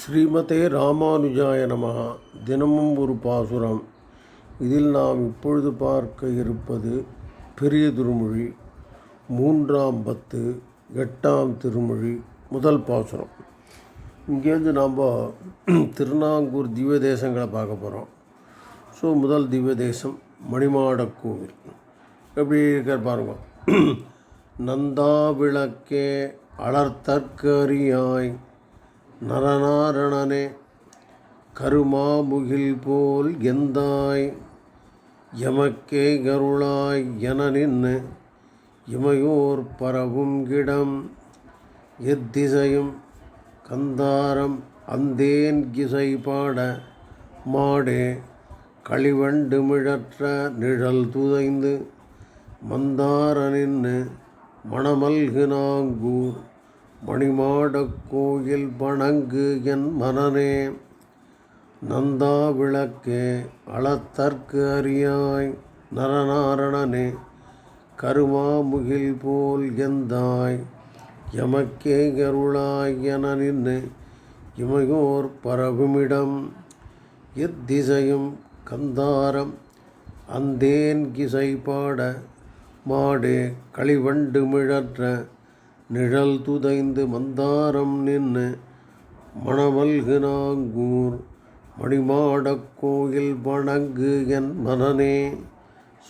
ஸ்ரீமதே ராமானுஜாய நமகா தினமும் ஒரு பாசுரம். இதில் நாம் இப்பொழுது பார்க்க இருப்பது பெரிய திருமொழி மூன்றாம் பத்து எட்டாம் திருமொழி முதல் பாசுரம். இங்கேருந்து நாம் திருநாங்கூர் திவ்ய தேசங்களை பார்க்க போகிறோம் ஸோ முதல் திவ்ய தேசம் மணிமாட கோவில். எப்படி இருக்கார் பாருங்க. நந்தா விளக்கே அலர்த்தற்கரியாய். நரநாரணனே கருமாமுகில் போல் எந்தாய்? எமக்கே கருளாய் என நின்று இமையோர் பரவும் கிடம் எத்திசையும் கந்தாரம் அந்தேன் கிசை பாட மாடே களிவண்டு மிழற்ற நிழல் துதைந்து மந்தார நின்று மணமல்கு நாங்கூர். மணிமாடக் கோயில் வணங்கு என் மனனே நந்தா விளக்கே அளத்தற்கு அறியாய் நரநாரணனே கருமாமுகில் போல் எந்தாய் எமக்கே கருளாய் என நின்று இமையோர் பரவுமிடம் எத்திசையும் கந்தாரம் அந்தேன் கிசை பாட மாடே களிவண்டு மிழற்ற நிழல் துதைந்து மந்தாரம் நின்று மணமல்கு நாங்கூர் மணிமாடக் கோயில் வணங்கு என் மனனே.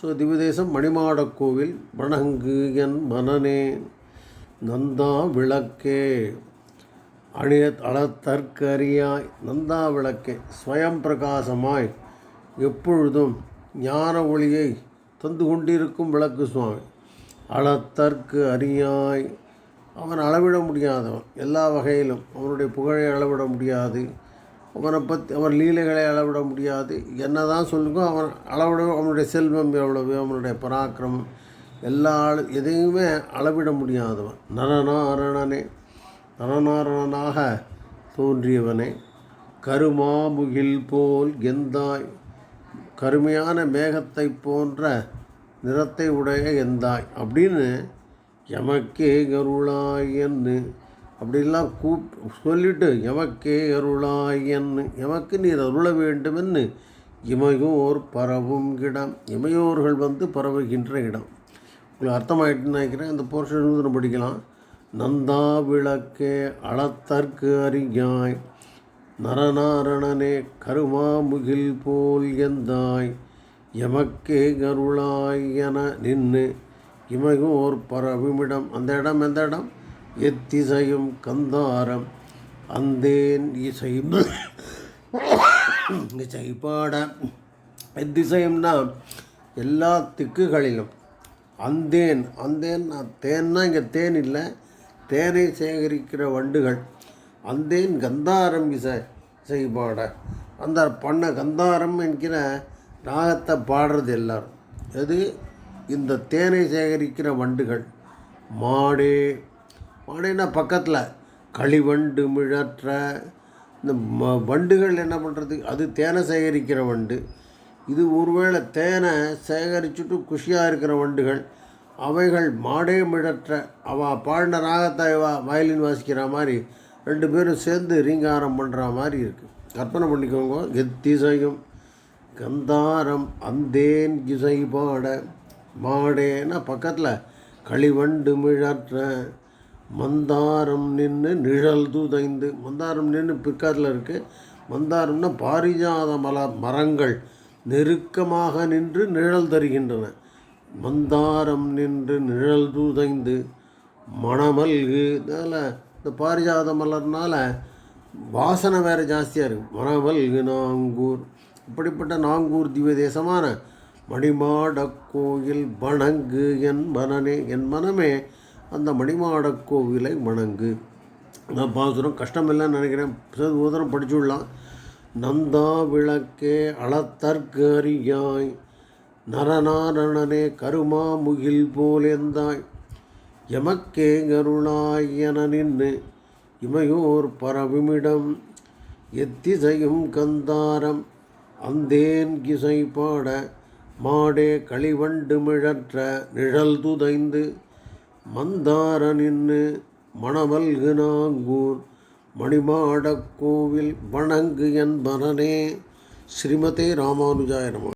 ஸோ திவ்யதேசம் மணிமாடக் கோவில் வணங்கு என் மனனே. நந்தா விளக்கே. அணிய அளத்தற்கரியாய் நந்தா விளக்கே. ஸ்வயம் பிரகாசமாய். எப்பொழுதும் ஞான ஒளியை தந்து கொண்டிருக்கும் விளக்கு சுவாமி. அளத்தற்கு அறியாய் அவன் அளவிட முடியாதவன் எல்லா வகையிலும் அவனுடைய புகழை அளவிட முடியாது. அவனை பற்றி அவன் லீலைகளை அளவிட முடியாது. என்ன தான் சொல்லுங்க அவன் அளவிட அவனுடைய செல்வம் எவ்வளவு அவனுடைய பராக்கிரமம் எல்லா ஆளு எதையுமே அளவிட முடியாதவன் நரநாரணனே நரநாரணனாக தோன்றியவனே கருமாமுகில் போல் எந்தாய் கருமையான மேகத்தை போன்ற நிறத்தை உடைய எந்தாய் அப்படின்னு எமக்கே கருளாயன்னு அப்படிலாம் கூப் சொல்லிட்டு எமக்கே அருளாயன்னு எமக்கு நீர் அருள வேண்டுமென்னு இமையோர் பரவும் இடம். இமையோர்கள் வந்து பரவுகின்ற இடம். உங்களுக்கு அர்த்தமாயிட்டுன்னு நினைக்கிறேன். அந்த போர்ஷன் வந்து நம்ம படிக்கலாம். நந்தா விளக்கே அளத்தற்கு அறிஞாய் நரநாரணனே கருமாமுகில் போல் எந்தாய். எமக்கே கருளாய் என நின்று இமையும் ஓர் பரவிமிடம். அந்த இடம் எந்த இடம்? எத்திசையும் கந்தாரம். அந்தேன் இசையும் இசை பாட எத்திசையும்னா எல்லா திக்குகளிலும். அந்தேன் அந்தேன் தேன்னா இங்கே தேன் இல்லை. தேனை சேகரிக்கிற வண்டுகள். அந்தேன் கந்தாரம் இசை இசை பாட அந்த பண்ண கந்தாரம் என்கிற ராகத்தை பாடுறது எல்லாரும். எது? இந்த தேனை சேகரிக்கிற வண்டுகள் மாடே மாடேன்னா பக்கத்தில் களிவண்டு மிழற்ற இந்த ம வண்டுகள் என்ன பண்ணுறது அது தேனை சேகரிக்கிற வண்டு. இது ஒருவேளை தேனை சேகரிச்சுட்டு குஷியாக இருக்கிற வண்டுகள் அவைகள் மாடே மிழற்ற அவ பாடின ராகத்தை வயலின் வாசிக்கிற மாதிரி ரெண்டு பேரும் சேர்ந்து ரீங்காரம் பண்ணுற மாதிரி இருக்குது கற்பனை பண்ணிக்கோங்க. எத்திசையும் கந்தாரம் அந்தேன் இசை பாட. மாடேன்னா பக்கத்தில் களிவண்டு மிழற்ற மந்தாரம் நின்று நிழல் துதைந்து. மந்தாரம் நின்று பிற்காலத்தில் இருக்குது மந்தாரம்னா பாரிஜாத மல மரங்கள் நெருக்கமாக நின்று நிழல் தருகின்றன. மந்தாரம் நின்று நிழல் துதைந்து மணமல்கு. இதில் இந்த பாரிஜாத மலர்னால் வாசனை வேறு ஜாஸ்தியாக இருக்குது மணமல்கு நாங்கூர். இப்படிப்பட்ட நாங்கூர் திவ்ய தேசமான மணிமாடக் கோயில் வணங்கு என் மனனே என் மனமே அந்த மணிமாடக் கோவிலை வணங்கு நான் பாசுரம் கஷ்டமில்லைன்னு நினைக்கிறேன். ஊதரம் படிச்சுடலாம். நந்தா விளக்கே அளத்தற்கு அறியாய். நரநாரணனே கருமா முகில் போலேந்தாய் எமக்கே கருணாய் என நின்று இமையோர் பரவிமிடம். எத்திசையும் கந்தாரம் அந்தேன் கிசை பாட மாடே களிவண்டு மிழற்ற நிழல் துதைந்து மந்தார நின்று மணமல்கு நாங்கூர் மணிமாடக் கோவில் வணங்கு என் மனனே ஸ்ரீமதே ராமானுஜாய நம.